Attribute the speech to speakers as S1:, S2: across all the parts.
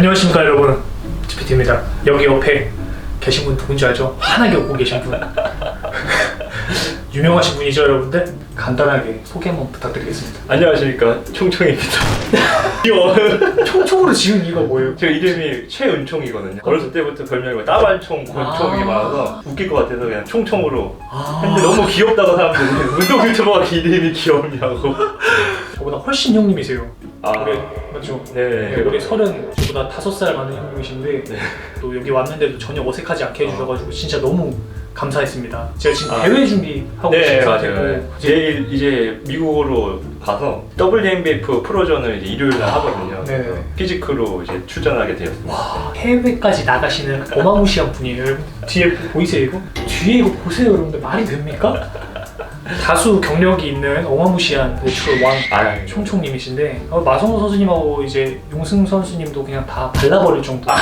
S1: 안녕하십니까 여러분 GPT입니다 여기 옆에 계신 분 누군지 알죠? 환하게 웃고 계신 분 유명하신 분이죠 여러분들? 간단하게 소개 한번 부탁드리겠습니다
S2: 안녕하십니까 총총입니다. 귀여워.
S1: 총총으로 지은 이유가 뭐예요?
S2: 제 이름이 최은총이거든요. 어렸을 때부터 별명이 뭐 따발총, 권총이
S1: 아.
S2: 많아서 웃길 것 같아서 그냥 총총으로
S1: 아
S2: 했는데 너무 귀엽다고 사람들이 운동 유튜버가 이름이 귀엽냐고.
S1: 저보다 훨씬 형님이세요
S2: 아,
S1: 올해 맞죠?
S2: 네.
S1: 네, 올해 서른 저보다 다섯 살 많은 형님이신데 또 여기 왔는데도 전혀 어색하지 않게 해주셔가지고 진짜 너무 감사했습니다 제가 지금
S2: 아.
S1: 대회 준비하고
S2: 네,
S1: 있는
S2: 맞아요.
S1: 상태고 이제
S2: 내일 이제 미국으로 가서 WNBF 프로전을 이제 일요일 날 하거든요.
S1: 네.
S2: 그래서 피지크로 이제 출전하게 되었습니다.
S1: 와 해외까지 나가시는 어마무시한 분이에요. 여러분. 뒤에 보이세요 이거? 뒤에 이거 보세요 여러분들 말이 됩니까? 다수 경력이 있는 어마무시한 내추럴 왕
S2: 아,
S1: 총총님이신데 어, 마성호 선수님하고 이제 용승 선수님도 그냥 다 발라버릴 정도.
S2: 아니,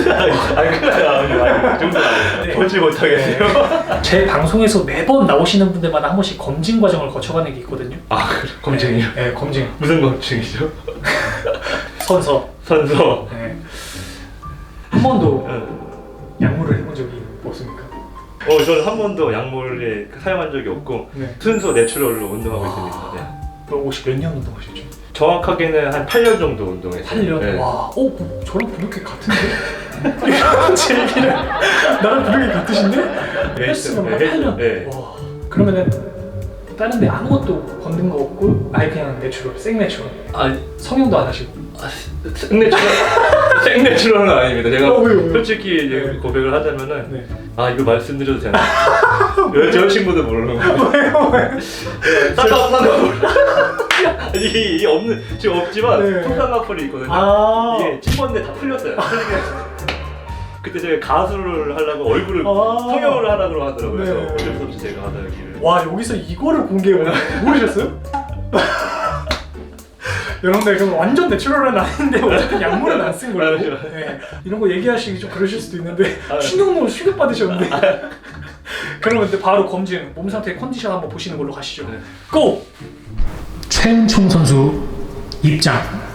S2: 그래, 아니, 아니, 그 정도는 아니에요.
S1: 네.
S2: 보지 못하겠어요.
S1: 제 방송에서 매번 나오시는 분들마다 한 번씩 검증 과정을 거쳐가는 게 있거든요.
S2: 아, 그래. 검증이요?
S1: 네, 네, 검증.
S2: 무슨 검증이죠?
S1: 선서.
S2: 선서.
S1: 네. 한 번도
S2: 응.
S1: 약물을?
S2: 어, 저는 한 번도 약물을 사용한 적이 없고
S1: 네.
S2: 순수 내추럴로 운동하고 있습니다. 네.
S1: 그럼 혹시 몇 년 운동하셨죠?
S2: 정확하게는 한 8년 정도 운동했어요.
S1: 8년?
S2: 네.
S1: 와, 어, 뭐, 저랑 부르기 같은데? 이런 제 얘기를 나랑 부르기 같으신데?
S2: 네,
S1: 헬스만
S2: 네,
S1: 한
S2: 헬스,
S1: 8년?
S2: 네.
S1: 와, 그러면은 다른 데 아무것도 건든 거 없고 아예 그냥 내추럴, 생내추럴
S2: 아,
S1: 성형도 안 하시고
S2: 생내추럴 생내추럴은 아닙니다. 제가
S1: 어, 왜요, 왜요?
S2: 솔직히 이제
S1: 네.
S2: 고백을 하자면은
S1: 네.
S2: 아 이거 말씀드려도 되나? 여- 여자친구도 모르는 거.
S1: 왜요?
S2: 쌍꺼풀. 이, 이 없는 지금 없지만
S1: 네.
S2: 쌍꺼풀이 있거든요.
S1: 아,
S2: 이게 찝었는데 다 풀렸어요. 풀리게. 그때 제가 가수를 하려고 얼굴을
S1: 아.
S2: 성형을 하라고 하더라고요. 그래서
S1: 네.
S2: 어쩔 수 없이 제가 하다기를.
S1: 와 여기서 이거를 공개해 모르셨어요? 여러분들 그럼 완전 내추럴은 아닌데 어쨌든 약물은 안 쓴 거예요. 네. 이런 거 얘기하시기 좀 그러실 수도 있는데
S2: 아.
S1: 충격로 충격 받으셨는데. 그러면 이제 바로 검증 몸 상태 컨디션 한번 보시는 걸로 가시죠.
S2: 네.
S1: 고! 최은총 선수 입장.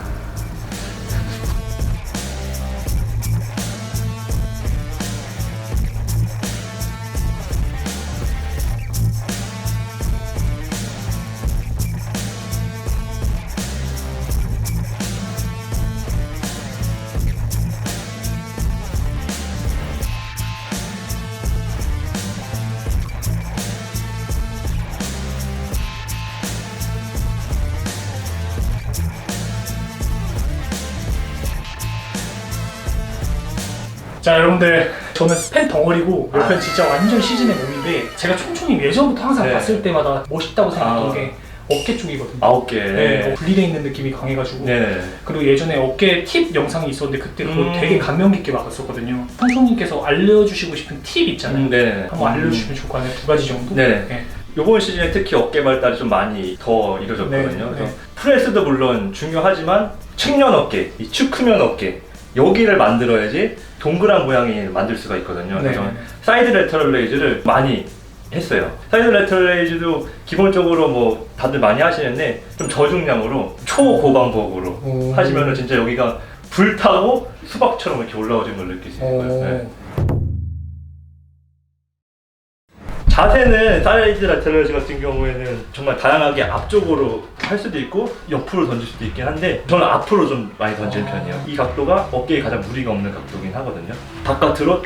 S1: 자 여러분들 저는 스팸 덩어리고 옆에 진짜 완전 시즌의 몸인데 제가 총총이 예전부터 항상
S2: 네.
S1: 봤을 때마다 멋있다고 생각했던
S2: 아.
S1: 게 어깨 쪽이거든요.
S2: 아홉 개.
S1: 네, 어, 분리돼 있는 느낌이 강해가지고
S2: 네.
S1: 그리고 예전에 어깨 팁 영상이 있었는데 그때 그거
S2: 음.
S1: 되게 감명 깊게 막았었거든요. 총총님께서 알려주시고 싶은 팁 있잖아요.
S2: 음, 네.
S1: 한번 알려주시면 좋을 것 같아요. 두 가지 정도.
S2: 네.
S1: 네.
S2: 이번 시즌에 특히 어깨 발달이 좀 많이 더 이루어졌거든요.
S1: 네,
S2: 그래서
S1: 네.
S2: 프레스도 물론 중요하지만 측면 어깨, 이 축후면 어깨 여기를 만들어야지 동그란 모양이 만들 수가 있거든요.
S1: 네.
S2: 그래서 사이드 레터럴 레이즈를 많이 했어요. 사이드 레터럴 레이즈도 기본적으로 뭐 다들 많이 하시는데 좀 저중량으로 초고강복으로
S1: 오.
S2: 하시면은 진짜 여기가 불타고 수박처럼 이렇게 올라오는 걸 느낄 수 있는 거예요. 네. 자세는 사이드 라테럴즈 같은 경우에는 정말 다양하게 앞쪽으로 할 수도 있고 옆으로 던질 수도 있긴 한데 저는 앞으로 좀 많이 던지는
S1: 아.
S2: 편이에요. 이 각도가 어깨에 가장 무리가 없는 각도긴 하거든요. 바깥으로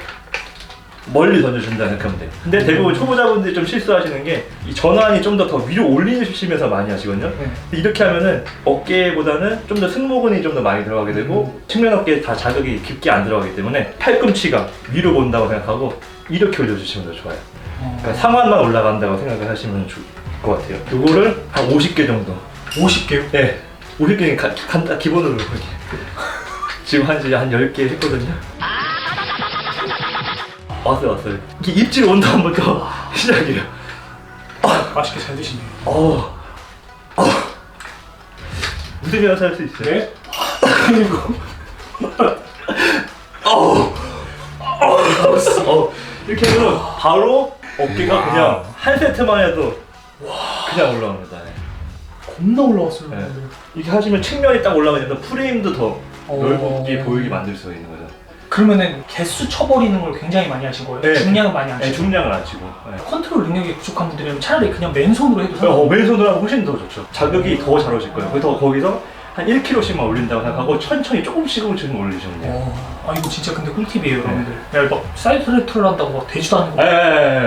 S2: 멀리 던져준다 생각하면 돼요. 근데
S1: 음.
S2: 대부분 초보자분들이 좀 실수하시는 게 이 전환이 좀 더 더 위로 올리시면서 많이 하시거든요.
S1: 네.
S2: 이렇게 하면은 어깨보다는 좀 더 승모근이 좀 더 많이 들어가게 되고 측면 어깨에 다 자극이 깊게 안 들어가기 때문에 팔꿈치가 위로 본다고 생각하고 이렇게 올려주시면 더 좋아요.
S1: 어,
S2: 그러니까 상완만 올라간다고 생각을 하시면 좋을 것 같아요. 요거를 한 50개 정도.
S1: 50개요?
S2: 네. 50개는 가, 간단 기본으로 이렇게. 지금 한지 한 10개 했거든요. 왔어요, 왔어요. 이게 입질 온다부터 시작이에요.
S1: 맛있게 잘 드시네요.
S2: 어. 어. 웃으면서 할 수 있어요.
S1: 네. 그리고
S2: 어, 이렇게 하면 바로 어깨가 그냥 한 세트만 해도 그냥 올라옵니다. 네.
S1: 겁나 올라왔어요.
S2: 네. 이렇게 하시면 측면이 딱 올라가게 되면 프레임도 더
S1: 어.
S2: 넓게 보이게 만들 수 있는 거죠.
S1: 그러면은 개수 쳐버리는 걸 굉장히 많이 하신 거예요?
S2: 네.
S1: 중량은 많이 안
S2: 네,
S1: 치고
S2: 중량을 안 치고. 네.
S1: 컨트롤 능력이 부족한 분들은 차라리 그냥 맨손으로 해도 상관없어요
S2: 어, 왼손으로 하면 훨씬 더 좋죠. 자극이 더 잘 오실 거예요. 그래서 거기서 한 1kg씩만 올린다고 생각하고 천천히 조금씩 조금씩 올리시면 돼요.
S1: 어, 아 이거 진짜 근데 꿀팁이에요 여러분들 야, 막 사이드 레터를 한다고 막 되지도 않는 거
S2: 예, 예,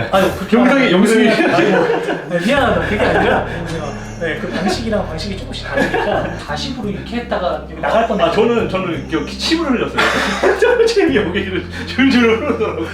S2: 예.
S1: 아니 그렇게
S2: 영상이- 영상이-
S1: 아이고 네, 미안하다 그게 아니라 네, 그 방식이랑 방식이 조금씩 다르니까 가십으로 이렇게 했다가 여기 나갈 뻔
S2: 아 저는 저는 그 침을 흘렸어요. 저는 침이 여기를 줄줄 흐르더라고요.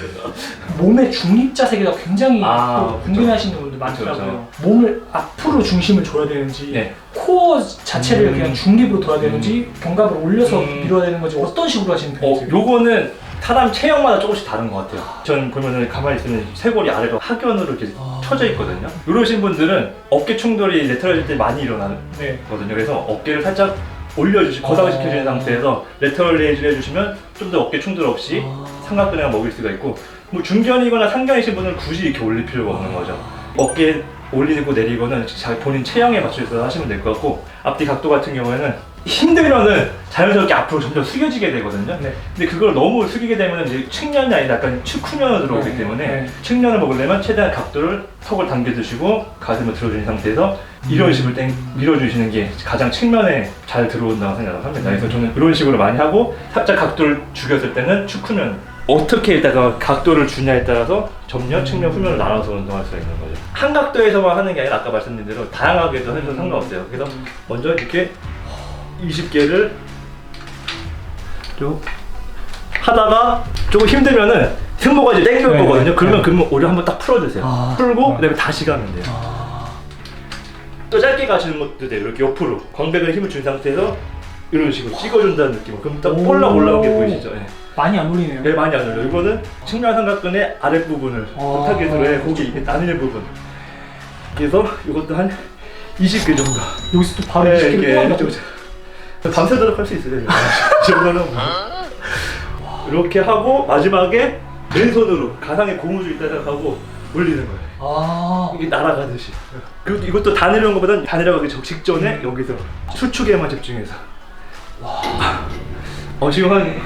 S1: 몸의 중립 자세가 굉장히
S2: 아,
S1: 또 궁금해하시는 분들 많더라고요. 몸을 앞으로 중심을 줘야 되는지,
S2: 네.
S1: 코어 자체를
S2: 음.
S1: 그냥 중립으로 둬야 되는지, 견갑을 올려서
S2: 음.
S1: 밀어야 되는 건지 어떤 식으로 하시는
S2: 어,
S1: 편이세요?
S2: 요거는 사람 체형마다 조금씩 다른 것 같아요. 전 보면은 가만히 있으면 쇄골이 아래로 하견으로 이렇게
S1: 아.
S2: 쳐져 있거든요. 이러신 분들은 어깨 충돌이 레터럴 때 많이 일어나거든요.
S1: 네.
S2: 그래서 어깨를 살짝 올려주시, 거상시켜주는
S1: 어.
S2: 상태에서 레터럴 레이즈를 해주시면 좀 더 어깨 충돌 없이
S1: 아.
S2: 삼각근을 먹일 수가 있고 뭐 중견이거나 상견이신 분은 굳이 이렇게 올릴 필요가 없는 거죠. 어깨 올리고 내리고는 자기 본인 체형에 맞춰서 하시면 될 것 같고 앞뒤 각도 같은 경우에는 힘들면은 자연스럽게 앞으로 점점 숙여지게 되거든요.
S1: 네.
S2: 근데 그걸 너무 숙이게 되면 이제 측면이 아니라 약간 측후면으로 들어오기
S1: 네,
S2: 때문에
S1: 네.
S2: 측면을 먹으려면 최대한 각도를 턱을 당겨주시고 가슴을 들어주는 상태에서 이런 식으로 땡 밀어주시는 게 가장 측면에 잘 들어온다고 생각을 합니다. 그래서 저는 이런 식으로 많이 하고 살짝 각도를 죽였을 때는 측후면 어떻게 일다가 각도를 주냐에 따라서 전면, 측면, 후면을 나눠서 운동할 수 있는 거죠. 한 각도에서만 하는 게 아니라 아까 말씀드린 대로 다양하게도 해도 상관없어요. 그래서 먼저 이렇게 20개를 쭉 하다가 조금 힘들면은 승모가 이제 땡겨올
S1: 네,
S2: 거거든요.
S1: 네.
S2: 그러면 그러면 오히려 한번 딱 풀어주세요.
S1: 아.
S2: 풀고
S1: 아.
S2: 그다음에 다시 가면 돼요.
S1: 아,
S2: 또 짧게 가시는 것도 돼요. 이렇게 옆으로 광배근에 힘을 준 상태에서 이런 식으로 찍어준다는 느낌으로 그럼 딱
S1: 오.
S2: 볼락 올라온 게 보이시죠? 예.
S1: 많이 안 올리네요.
S2: 네, 많이 안 올려요. 이거는 측면 삼각근의 아랫부분을
S1: 아.
S2: 타겟으로 해 고기 이렇게 나뉘는 부분. 그래서 이것도 한 20개 정도.
S1: 여기서 또 바로
S2: 네,
S1: 20개를
S2: 이게
S1: 또 한다고.
S2: 그죠, 그죠. 밤새도록 할 수 있어요. 이 정도는 뭐. 이렇게 하고 마지막에 왼손으로 가상의 고무줄 있다 생각하고 올리는 거예요.
S1: 아,
S2: 이게 날아가듯이. 그리고 이것도 다 내려온 것보다 다 내려가기 적- 직전에 여기서 수축에만 집중해서. 어 지금 한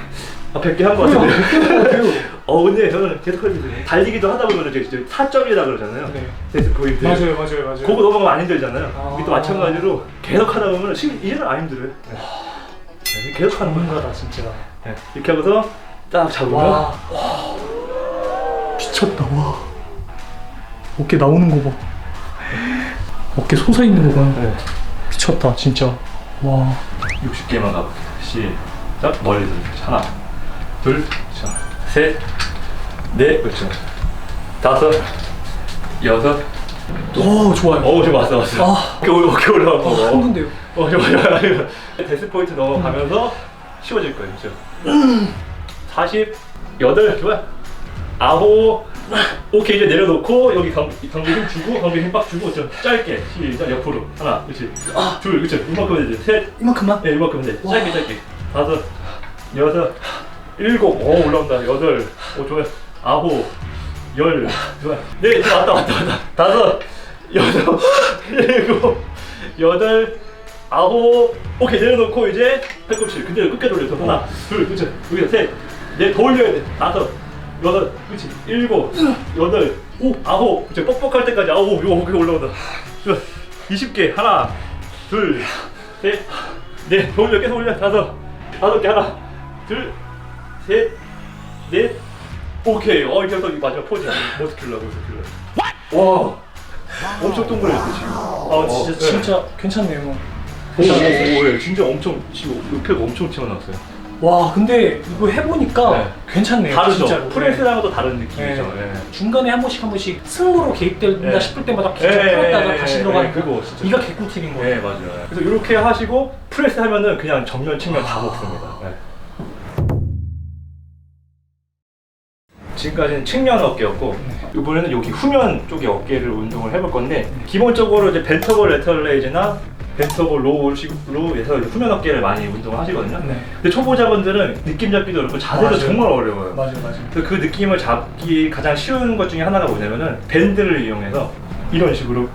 S2: 아, 100개 한것 같은데. 어 근데 저는 계속 되네. 달리기도 하다 보면 이제 이제 타점이라 그러잖아요.
S1: 네.
S2: 데스 포인트.
S1: 맞아요, 맞아요, 맞아요.
S2: 그거 넘어가면 안 힘들잖아요.
S1: 아.
S2: 이게 또 마찬가지로 계속 하다 보면 지금 이제는 안 힘들어요. 네, 계속 하는 거예요.
S1: 전문가다 진짜.
S2: 네, 이렇게 하고서 딱 잡으면
S1: 와, 미쳤다 와. 어깨 나오는 거 봐. 어깨 솟아 있는 거 봐.
S2: 네,
S1: 미쳤다 진짜. 와.
S2: 60개만 가볼게요. 시작. 멀리 들어. 하나, 둘, 자, 셋, 넷, 그렇죠. 다섯, 여섯.
S1: 오 좋아요.
S2: 어, 저 왔어, 왔어.
S1: 아.
S2: 어깨 올라, 어깨 올라가.
S1: 아, 힘든데요.
S2: 어, 좋아, 좋아. 데스 포인트 넘어가면서 쉬워질 거예요, 그렇죠. 40, 여덟, 좋아. 아홉, 오케이 이제 내려놓고 여기 강, 강비 힘 주고 강비 힘빡 주고 좀 짧게 시작 옆으로 하나, 그렇지.
S1: 아.
S2: 둘, 그렇죠. 이만큼 이제 셋,
S1: 이만큼만?
S2: 네, 이만큼 돼.
S1: 와.
S2: 짧게 짧게. 다섯, 여섯, 일곱. 오 올라온다. 여덟. 오 좋아요. 아홉, 열. 좋아요. 네, 이제 왔다 왔다 왔다. 다섯, 여섯, 일곱, 여덟, 아홉. 오케이 내려놓고 이제 팔꿈치 그대로 끝까지 올려서 하나, 둘, 그렇죠. 여기서 셋, 넷 더 올려야 돼. 다섯, 여덟, 그렇지. 일곱, 여덟, 오, 아홉. 그렇죠. 뻑뻑할 때까지 아홉. 이거 어깨 올라온다. 좋아. 20개 하나, 둘, 셋, 넷, 더 올려 계속 올려 다섯, 다섯 개 하나, 둘, 셋, 넷, 오케이. 어 이제 또 마지막 포즈야. 머스큘러, 머스큘러. 와, 엄청 동그래졌어 지금. 아 진짜
S1: 어, 진짜 괜찮네요.
S2: 오, 오, 오, 예, 진짜 엄청 지금 옆에가 엄청 튀어나왔어요.
S1: 와 근데 이거 해보니까
S2: 네.
S1: 괜찮네요.
S2: 다르죠.
S1: 진짜로.
S2: 프레스랑은 또 다른
S1: 네.
S2: 느낌이죠. 예.
S1: 중간에 한 번씩 한 번씩 승모로 개입된다
S2: 네.
S1: 싶을 때마다 기차
S2: 예,
S1: 풀었다가
S2: 예,
S1: 다시
S2: 예,
S1: 들어가는
S2: 예, 그거 진짜.
S1: 이가 개꿀팁인 거예요.
S2: 네 맞아요. 그래서 이렇게 하시고 프레스 하면은 그냥 정면 측면 다 먹습니다. 네. 지금까지는 측면 어깨였고 이번에는 여기 후면 쪽에 어깨를 운동을 해볼 건데 기본적으로 이제 벤터볼 레터럴 레이즈나 벤터볼 로우식으로 해서 후면 어깨를 많이 운동을 하시거든요.
S1: 네.
S2: 근데 초보자분들은 느낌 잡기도 어렵고 자세도
S1: 맞아요.
S2: 정말 어려워요.
S1: 맞아요, 맞아요.
S2: 그래서 그 느낌을 잡기 가장 쉬운 것 중에 하나가 뭐냐면은 밴드를 이용해서 이런 식으로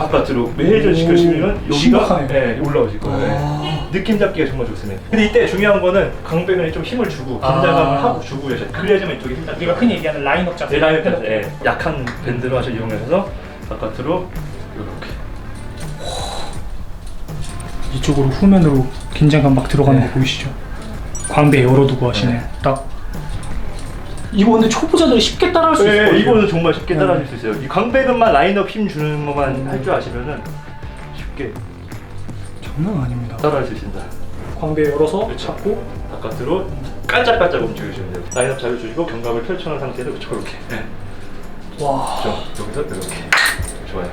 S2: 바깥으로 매일 시켜주시면 여기가.
S1: 네,
S2: 올라오실 거예요. 네.
S1: 아,
S2: 느낌 잡기가 정말 좋습니다. 근데 이때 중요한 거는 강배근에 좀 힘을 주고
S1: 아.
S2: 긴장감을 하고 주고 해서 그래야지만 이쪽에 힘
S1: 우리가 흔히 얘기하는 라인업 자세.
S2: 내 라인 펜 네, 약한 밴드로 하셔 이용해서 바깥으로 이렇게
S1: 이쪽으로 후면으로 긴장감 막 들어가는
S2: 네.
S1: 거 보이시죠? 광배 열어두고 하시네.
S2: 네.
S1: 딱. 이거 근데 초보자들이 쉽게 따라할 수 있을 것
S2: 네,
S1: 같아요.
S2: 이거는 정말 쉽게
S1: 네.
S2: 따라하실 수 있어요. 이 강배근만 라인업 힘 주는 것만 할 줄 아시면은 쉽게
S1: 장난 아닙니다.
S2: 따라할 수 있습니다.
S1: 광배 열어서
S2: 그렇죠.
S1: 잡고
S2: 바깥으로 깔짝깔짝 움직여주시면 돼요. 라인업 잘 주시고 견갑을 펼쳐놓은 상태로 저렇게. 네.
S1: 와.
S2: 저 여기서 이렇게. 좋아요.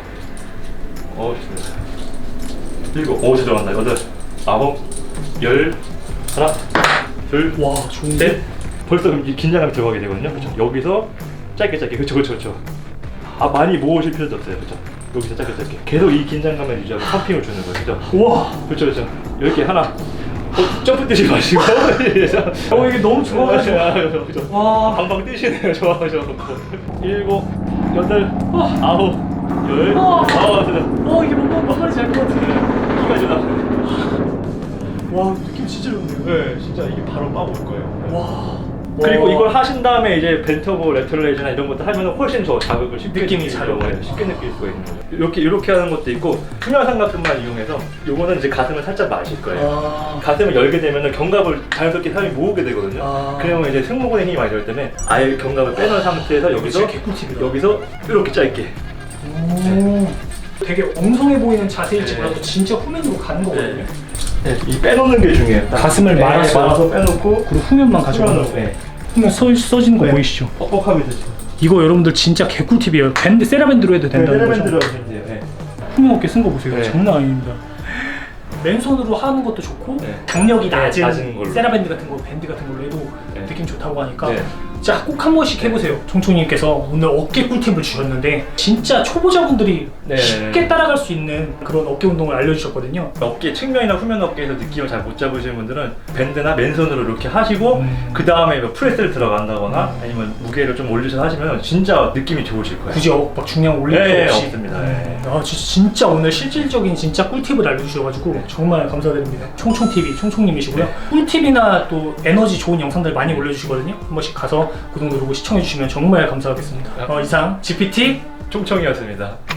S2: 어, 좋습니다. 일곱, 오, 들어간다. 여덟, 아홉, 열, 하나, 둘,
S1: 와, 좋은데?
S2: 셋. 벌써 긴장감이 들어가게 되거든요. 그렇죠. 여기서 짧게 짧게. 그렇죠, 그렇죠, 그렇죠. 아 많이 모으실 필요도 없어요. 그렇죠. 여기서 짧게 짧게. 계속 이 긴장감을 유지하고 펌핑을 주는 거예요. 그렇죠.
S1: 와.
S2: 그렇죠, 그렇죠. 이렇게 하나. 어, 점프 뛰지 마시고.
S1: 어, 이게 너무 좋아가지고.
S2: 아, 그렇죠.
S1: 와.
S2: 방방 뛰시네요. 좋아하셔. 일곱, 여덟,
S1: 아.
S2: 아홉, 열.
S1: 아.
S2: 아, 그렇죠.
S1: 어, 이게 뭔가 뭔 말인지 알것 같아.
S2: 이가 좋다.
S1: 와, 느낌 진짜 좋네요.
S2: 네, 진짜 이게 바로 빠올 거예요.
S1: 와.
S2: 그리고
S1: 와.
S2: 이걸 하신 다음에 이제 벤터보 레터레이즈나 이런 것도 하면 훨씬 더 자극을 쉽게
S1: 느낌이 오고.
S2: 있어요. 쉽게 느낄 수가 있는 거죠. 이렇게 이렇게 하는 것도 있고 투명 삼각근만 이용해서 요거는 이제 가슴을 살짝 마실 거예요.
S1: 아.
S2: 가슴을 열게 되면은 견갑을 자연스럽게 사람이 모으게 되거든요.
S1: 아.
S2: 그러면 이제 승모근에 힘이 많이 들기 때문에 아예 견갑을 빼놓은 상태에서 여기서. 여기서 이렇게 짧게
S1: 오. 되게 엉성해 보이는 자세일지
S2: 네.
S1: 몰라도 진짜 후면으로 가는 거거든요.
S2: 네, 이 빼놓는 게 중요해요. 딱
S1: 가슴을
S2: 네,
S1: 말아서.
S2: 말아서 빼놓고
S1: 그리고 후면만 거.
S2: 네.
S1: 후면 써, 써지는 거
S2: 네.
S1: 보이시죠?
S2: 뻑뻑하게 되죠.
S1: 이거 여러분들 진짜 개꿀팁이에요. 밴드, 세라밴드로 해도 된다는 거죠.
S2: 네, 하시면 돼요. 네.
S1: 후면 어깨 쓴 거 보세요.
S2: 네.
S1: 장난 아닙니다. 맨손으로 하는 것도 좋고
S2: 네.
S1: 강력이
S2: 네,
S1: 낮은,
S2: 낮은 걸로.
S1: 세라밴드 같은 거 밴드 같은 걸로 해도
S2: 네.
S1: 느낌 좋다고 하니까
S2: 네.
S1: 자 꼭 한 번씩 해보세요. 총총님께서 오늘 어깨 꿀팁을 주셨는데 진짜 초보자분들이
S2: 네.
S1: 쉽게 따라갈 수 있는 그런 어깨 운동을 알려주셨거든요.
S2: 어깨 측면이나 후면 어깨에서 느낌을 잘 못 잡으시는 분들은 밴드나 맨손으로 이렇게 하시고
S1: 음.
S2: 그 다음에 프레스를 들어간다거나 아니면 무게를 좀 올리셔서 하시면 진짜 느낌이 좋으실 거예요.
S1: 굳이 어, 막 중량 올릴
S2: 네,
S1: 거 없이.
S2: 없습니다.
S1: 네. 아, 진- 진짜 오늘 실질적인 진짜 꿀팁을 알려주셔가지고
S2: 네.
S1: 정말 감사드립니다. 총총TV 총총님이시고요. 꿀팁이나 또 에너지 좋은 영상들 많이 올려주시거든요. 한 번씩 가서 구독 누르고 시청해주시면 정말 감사하겠습니다. 어, 이상 GPT
S2: 총총이었습니다.